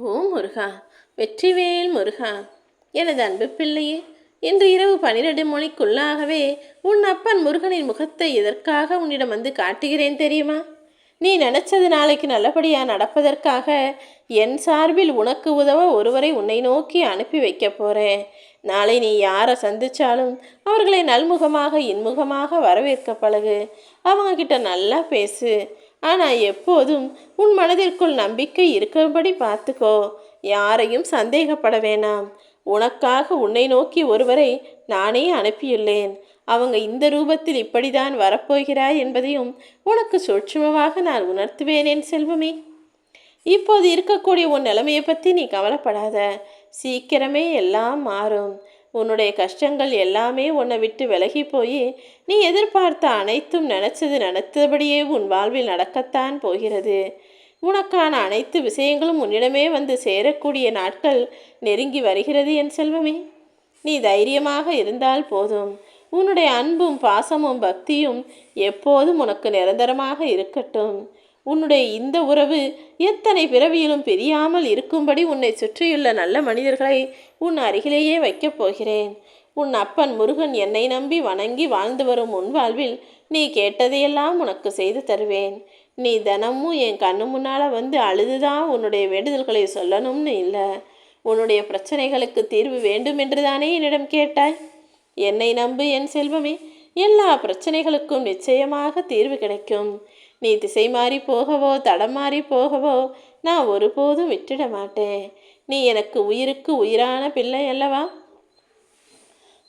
ஓ முருகா வெற்றிவேல் முருகா எனது அன்பு பிள்ளையே இன்று இரவு பனிரெண்டு மணிக்குள்ளாகவே உன் அப்பன் முருகனின் முகத்தை எதற்காக உன்னிடம் வந்து காட்டுகிறேன் தெரியுமா? நீ நினைச்சது நாளைக்கு நல்லபடியாக நடப்பதற்காக என் சார்பில் உனக்கு உதவ ஒருவரை உன்னை நோக்கி அனுப்பி வைக்க போகிறேன் நாளை நீ யாரை சந்திச்சாலும் அவர்களை நல்முகமாக இன்முகமாக வரவேற்க பழகு. அவங்க கிட்ட நல்லா பேசு. ஆனால் எப்போதும் உன் மனதிற்குள் நம்பிக்கை இருக்கும்படி பார்த்துக்கோ. யாரையும் சந்தேகப்பட வேணாம். உனக்காக உன்னை நோக்கி ஒருவரை நானே அனுப்பியுள்ளேன். அவங்க இந்த ரூபத்தில் இப்படிதான் வரப்போகிறாய் என்பதையும் உனக்கு சூட்சுமமாக நான் உணர்த்துவேன் என் செல்வமே. இப்போது இருக்கக்கூடிய உன் நிலைமையை பற்றி நீ கவலைப்படாத. சீக்கிரமே எல்லாம் மாறும். உன்னுடைய கஷ்டங்கள் எல்லாமே உன்னை விட்டு விலகி போய் நீ எதிர்பார்த்த அனைத்தும் நினச்சது நினைத்தபடியே உன் வாழ்வில் நடக்கத்தான் போகிறது. உனக்கான அனைத்து விஷயங்களும் உன்னிடமே வந்து சேரக்கூடிய நாட்கள் நெருங்கி வருகிறது என் செல்வமே. நீ தைரியமாக இருந்தால் போதும். உன்னுடைய அன்பும் பாசமும் பக்தியும் எப்போதும் உனக்கு நிரந்தரமாக இருக்கட்டும். உன்னுடைய இந்த உறவு எத்தனை பிறவியிலும் பிரியாமல் இருக்கும்படி உன்னை சுற்றியுள்ள நல்ல மனிதர்களை உன் அருகிலேயே வைக்கப் போகிறேன். உன் அப்பன் முருகன் என்னை நம்பி வணங்கி வாழ்ந்து வரும் உன் வாழ்வில் நீ கேட்டதையெல்லாம் உனக்கு செய்து தருவேன். நீ தினமும் என் கண்ணு முன்னால் வந்து அழுதுதான் உன்னுடைய வேண்டுதல்களை சொல்லணும்னு இல்லை. உன்னுடைய பிரச்சனைகளுக்கு தீர்வு வேண்டும் என்று தானே என்னிடம் கேட்டாய்? என்னை நம்பு என் செல்வமே எல்லா பிரச்சனைகளுக்கும் நிச்சயமாக தீர்வு கிடைக்கும். நீ திசை மாறி போகவோ தடம் மாறி போகவோ நான் ஒருபோதும் விட்டுட மாட்டேன் நீ எனக்கு உயிருக்கு உயிரான பிள்ளை அல்லவா?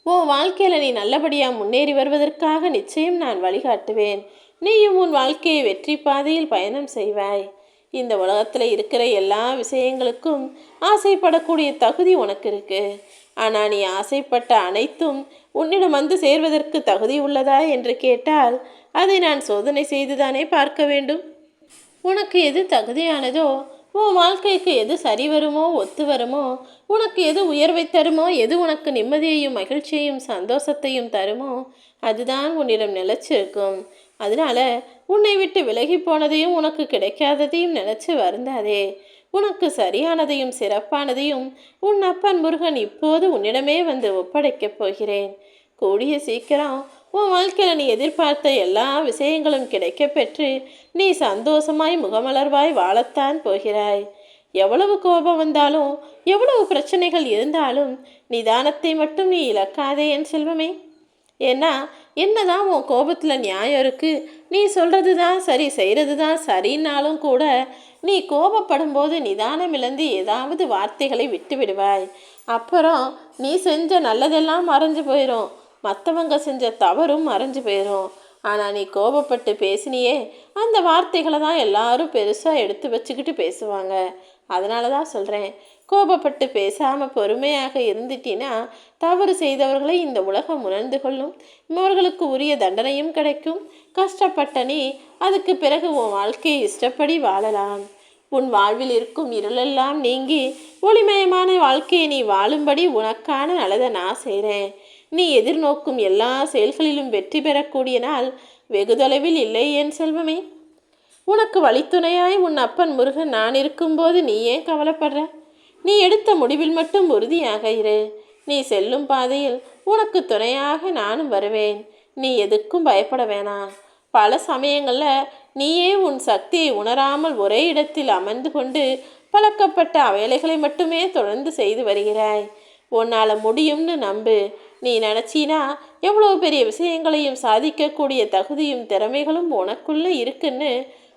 ஓ வாழ்க்கையில் நீ நல்லபடியாக முன்னேறி வருவதற்காக நிச்சயம் நான் வழிகாட்டுவேன். நீயும் உன் வாழ்க்கையை வெற்றி பாதையில் பயணம் செய்வாய். இந்த உலகத்தில் இருக்கிற எல்லா விஷயங்களுக்கும் ஆசைப்படக்கூடிய தகுதி உனக்கு இருக்கு. ஆனால் நீ ஆசைப்பட்ட அனைத்தும் உன்னிடம் வந்து சேர்வதற்கு தகுதி உள்ளதா என்று கேட்டால் அதை நான் சோதனை செய்துதானே பார்க்க வேண்டும்? உனக்கு எது தகுதியானதோ உன் வாழ்க்கைக்கு எது சரி வருமோ ஒத்து வருமோ உனக்கு எது உயர்வை தருமோ எது உனக்கு நிம்மதியையும் மகிழ்ச்சியையும் சந்தோஷத்தையும் தருமோ அதுதான் உன்னிடம் நிலைச்சிருக்கும். அதனால உன்னை விட்டு விலகி போனதையும் உனக்கு கிடைக்காததையும் நினச்சி வருந்தாதே. உனக்கு சரியானதையும் சிறப்பானதையும் உன் அப்பன் முருகன் இப்போது உன்னிடமே வந்து ஒப்படைக்கப் போகிறேன். கூடிய சீக்கிரம் உன் வாழ்க்கையில் நீ எதிர்பார்த்த எல்லா விஷயங்களும் கிடைக்க பெற்று நீ சந்தோஷமாய் முகமலர்வாய் வாழத்தான் போகிறாய். எவ்வளவு கோபம் வந்தாலும் எவ்வளவு பிரச்சனைகள் இருந்தாலும் நிதானத்தை மட்டும் நீ இழக்காதே என் செல்வமே. ஏன்னா என்னதான் உன் கோபத்தில் நியாயம் இருக்குது நீ சொல்கிறது தான் சரி செய்கிறது தான் சரின்னாலும் கூட நீ கோபப்படும் போது நிதானம் இழந்து ஏதாவது வார்த்தைகளை விட்டு விடுவாய். அப்புறம் நீ செஞ்ச நல்லதெல்லாம் மறைஞ்சு போயிடும் மற்றவங்க செஞ்ச தவறும் மறைஞ்சு போயிடும் ஆனால் நீ கோபப்பட்டு பேசினியே அந்த வார்த்தைகளை தான் எல்லாரும் பெருசாக எடுத்து வச்சுக்கிட்டு பேசுவாங்க. அதனால தான் சொல்கிறேன் கோபப்பட்டு பேசாமல் பொறுமையாக இருந்துட்டினா தவறு செய்தவர்களை இந்த உலகம் உணர்ந்து கொள்ளும். அவர்களுக்கு உரிய தண்டனையும் கிடைக்கும். கஷ்டப்பட்ட நீ அதுக்கு பிறகு உன் வாழ்க்கையை இஷ்டப்படி வாழலாம். உன் வாழ்வில் இருக்கும் இருளெல்லாம் நீங்கி ஒளிமயமான வாழ்க்கையை நீ வாழும்படி உனக்கான நல்லதை நான் செய்கிறேன் நீ எதிர்நோக்கும் எல்லா செயல்களிலும் வெற்றி பெறக்கூடிய நாள் வெகு தொலைவில் இல்லை என் செல்வமே. உனக்கு வழித்துணையாய் உன் அப்பன் முருகன் நான் இருக்கும்போது நீ ஏன் கவலைப்படுற? நீ எடுத்த முடிவில் மட்டும் உறுதியாக இரு நீ செல்லும் பாதையில் உனக்கு துணையாக நானும் வருவேன். நீ எதுக்கும் பயப்பட வேணாம். பல சமயங்களில் நீயே உன் சக்தியை உணராமல் ஒரே இடத்தில் அமர்ந்து கொண்டு பழக்கப்பட்ட வேலைகளை மட்டுமே தொடர்ந்து செய்து வருகிறாய். உன்னால் முடியும்னு நம்பு. நீ நினச்சினா எவ்வளோ பெரிய விஷயங்களையும் சாதிக்கக்கூடிய தகுதியும் திறமைகளும் உனக்குள்ளே இருக்குன்னு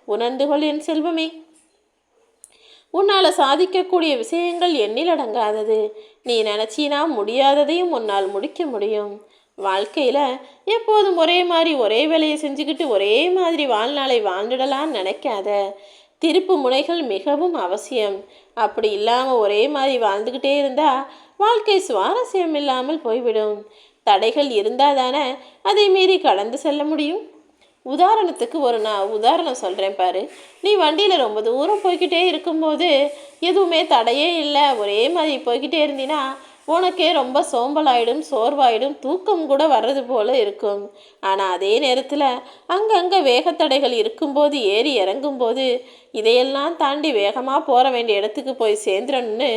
உணர்ந்து கொள் என் செல்வமே. உன்னால் சாதிக்கக்கூடிய விஷயங்கள் எண்ணில் அடங்காதது. நீ நினச்சினா முடியாததையும் உன்னால் முடிக்க முடியும். வாழ்க்கையில் எப்போதும் ஒரே மாதிரி ஒரே வேலையை செஞ்சுக்கிட்டு ஒரே மாதிரி வாழ்நாளை வாழ்ந்துடலான்னு நினைக்காத. திருப்பு முனைகள் மிகவும் அவசியம். அப்படி இல்லாமல் ஒரே மாதிரி வாழ்ந்துக்கிட்டே இருந்தால் வாழ்க்கை சுவாரஸ்யம் இல்லாமல் போய்விடும். தடைகள் இருந்தால் தானே அதை மீறி கடந்து செல்ல முடியும்? உதாரணத்துக்கு ஒரு நான் உதாரணம் சொல்கிறேன் பாரு. நீ வண்டியில் ரொம்ப தூரம் போய்கிட்டே இருக்கும்போது எதுவுமே தடையே இல்லை. ஒரே மாதிரி போய்கிட்டே இருந்தீன்னா உனக்கே ரொம்ப சோம்பலாயிடும் சோர்வாயிடும் தூக்கம் கூட வர்றது போல இருக்கும். ஆனால் அதே நேரத்தில் அங்கங்கே வேகத்தடைகள் இருக்கும்போது ஏறி இறங்கும்போது இதையெல்லாம் தாண்டி வேகமாக போக வேண்டிய இடத்துக்கு போய் சேர்ந்துடணும்னு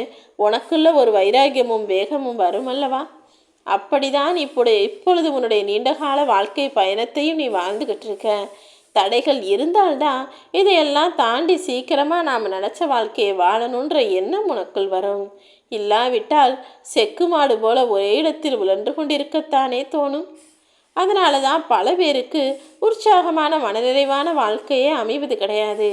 உனக்குள்ள ஒரு வைராக்கியமும் வேகமும் வரும் அல்லவா? அப்படிதான் இப்படி இப்பொழுது உன்னுடைய நீண்டகால வாழ்க்கை பயணத்தையும் நீ வாழ்ந்துக்கிட்டு இருக்க தடைகள் இருந்தால்தான் இதையெல்லாம் தாண்டி சீக்கிரமாக நாம் நினச்ச வாழ்க்கையை வாழணுன்ற எண்ணம் உனக்குள் வரும். இல்லாவிட்டால் செக்கு மாடு போல ஒரே இடத்தில் உழன்று கொண்டிருக்கத்தானே தோணும். அதனால தான் பல பேருக்கு உற்சாகமான மனநிறைவான வாழ்க்கையே அமைவது கிடையாது.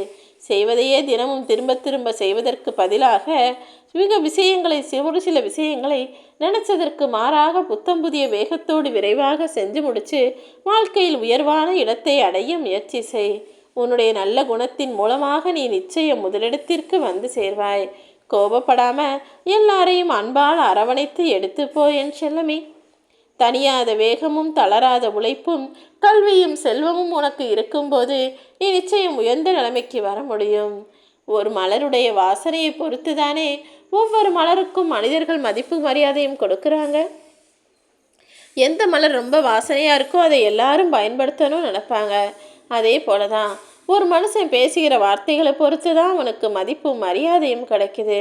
செய்வதையே தினமும் திரும்ப திரும்ப செய்வதற்கு பதிலாக மிக விஷயங்களை ஒரு சில விஷயங்களை நினைச்சதற்கு மாறாக புத்தம் புதிய வேகத்தோடு விரைவாக செஞ்சு முடிச்சு வாழ்க்கையில் உயர்வான இடத்தை அடைய முயற்சி செய். உன்னுடைய நல்ல குணத்தின் மூலமாக நீ நிச்சயம் முதலிடத்திற்கு வந்து சேர்வாய். கோபப்படாம எல்லாரையும் அன்பால் அரவணைத்து எடுத்து போ என் செல்லமே. தனியாத வேகமும் தளராத உழைப்பும் கல்வியும் செல்வமும் உனக்கு இருக்கும்போது நீ நிச்சயம் உயர்ந்த நிலைமைக்கு வர முடியும். ஒரு மலருடைய வாசனையை பொறுத்து தானே ஒவ்வொரு மலருக்கும் மனிதர்கள் மதிப்பு மரியாதையும் கொடுக்குறாங்க. எந்த மலர் ரொம்ப வாசனையாக இருக்கோ அதை எல்லாரும் பயன்படுத்தணும்னு நினப்பாங்க. அதே போல தான் ஒரு மனுஷன் பேசுகிற வார்த்தைகளை பொறுத்து தான் அவனுக்கு மதிப்பும் மரியாதையும் கிடைக்குது.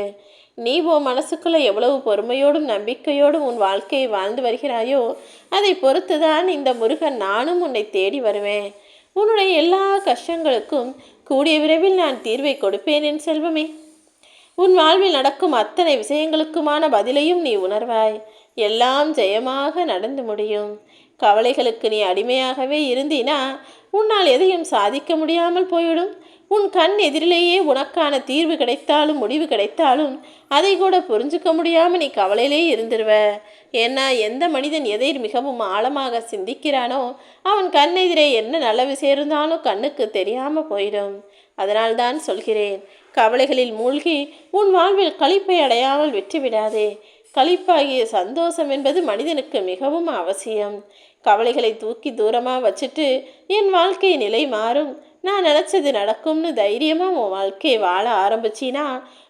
நீ உன் மனசுக்குள்ளே எவ்வளவு பொறுமையோடும் நம்பிக்கையோடும் உன் வாழ்க்கையை வாழ்ந்து வருகிறாயோ அதை பொறுத்து தான் இந்த முருகன் நானும் உன்னை தேடி வருவேன். உன்னுடைய எல்லா கஷ்டங்களுக்கும் கூடிய விரைவில் நான் தீர்வை கொடுப்பேன் என் செல்வமே. உன் வாழ்வில் நடக்கும் அத்தனை விஷயங்களுக்குமான பதிலையும் நீ உணர்வாய். எல்லாம் ஜெயமாக நடந்து முடியும். கவலைகளுக்கு நீ அடிமையாகவே இருந்தினா உன்னால் எதையும் சாதிக்க முடியாமல் போய்விடும். உன் கண் எதிரிலேயே உனக்கான தீர்வு கிடைத்தாலும் முடிவு கிடைத்தாலும் அதை கூட புரிஞ்சுக்க முடியாமல் நீ கவலையிலே இருந்துருவ. ஏன்னா எந்த மனிதன் எதை மிகவும் ஆழமாக சிந்திக்கிறானோ அவன் கண் எதிரே என்ன நல்ல விஷயம் இருந்தாலும் கண்ணுக்கு தெரியாமல் போயிடும். அதனால்தான் சொல்கிறேன் கவலைகளில் மூழ்கி உன் வாழ்வில் களிப்பை அடையாமல் விட்டுவிடாதே. களிப்பாகிய சந்தோஷம் என்பது மனிதனுக்கு மிகவும் அவசியம். கவலைகளை தூக்கி தூரமாக வச்சுட்டு என் வாழ்க்கை நிலை மாறும். நான் நினச்சது நடக்கும்னு தைரியமாக உன் வாழ்க்கையை வாழ ஆரம்பிச்சினா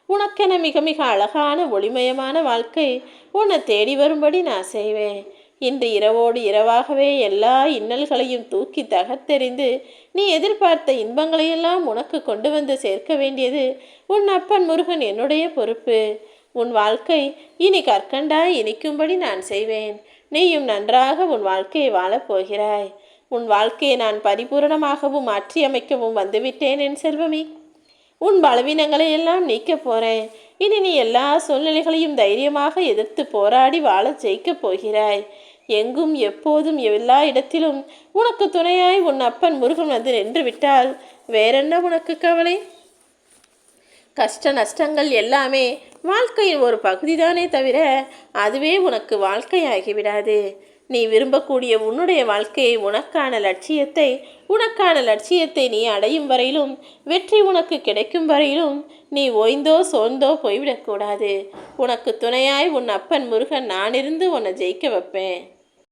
உனக்கென மிக மிக அழகான ஒளிமயமான வாழ்க்கை உன்னை தேடி வரும்படி நான் செய்வேன். இன்று இரவோடு இரவாகவே எல்லா இன்னல்களையும் தூக்கி தகத்தெறிந்து நீ எதிர்பார்த்த இன்பங்களையெல்லாம் உனக்கு கொண்டு வந்து சேர்க்க வேண்டியது உன் அப்பன் முருகன் என்னுடைய பொறுப்பு. உன் வாழ்க்கை இனி கற்கண்டாய் இனிக்கும்படி நான் செய்வேன். நீயும் நன்றாக உன் வாழ்க்கையை வாழப் போகிறாய். உன் வாழ்க்கையை நான் பரிபூரணமாகவும் மாற்றியமைக்கவும் வந்துவிட்டேன் என் செல்வமே. உன் பலவீனங்களை எல்லாம் நீக்க போறேன். இனி நீ எல்லா சூழ்நிலைகளையும் தைரியமாக எதிர்த்து போராடி வாழ ஜெயிக்கப் போகிறாய். எங்கும் எப்போதும் எல்லா இடத்திலும் உனக்கு துணையாய் உன் அப்பன் முருகன் வந்து நின்று விட்டால் வேறென்ன உனக்கு கவலை? கஷ்ட நஷ்டங்கள் எல்லாமே வாழ்க்கையின் ஒரு பகுதி தானே தவிர அதுவே உனக்கு வாழ்க்கையாகிவிடாது நீ விரும்பக்கூடிய உன்னுடைய வாழ்க்கையை உனக்கான லட்சியத்தை உனக்கான லட்சியத்தை நீ அடையும் வரையிலும் வெற்றி உனக்கு கிடைக்கும் வரையிலும் நீ ஓய்ந்தோ சோர்ந்தோ போய்விடக்கூடாது. உனக்கு துணையாய் உன் அப்பன் முருகன் நான் இருந்து உன்னை ஜெயிக்க வைப்பேன்.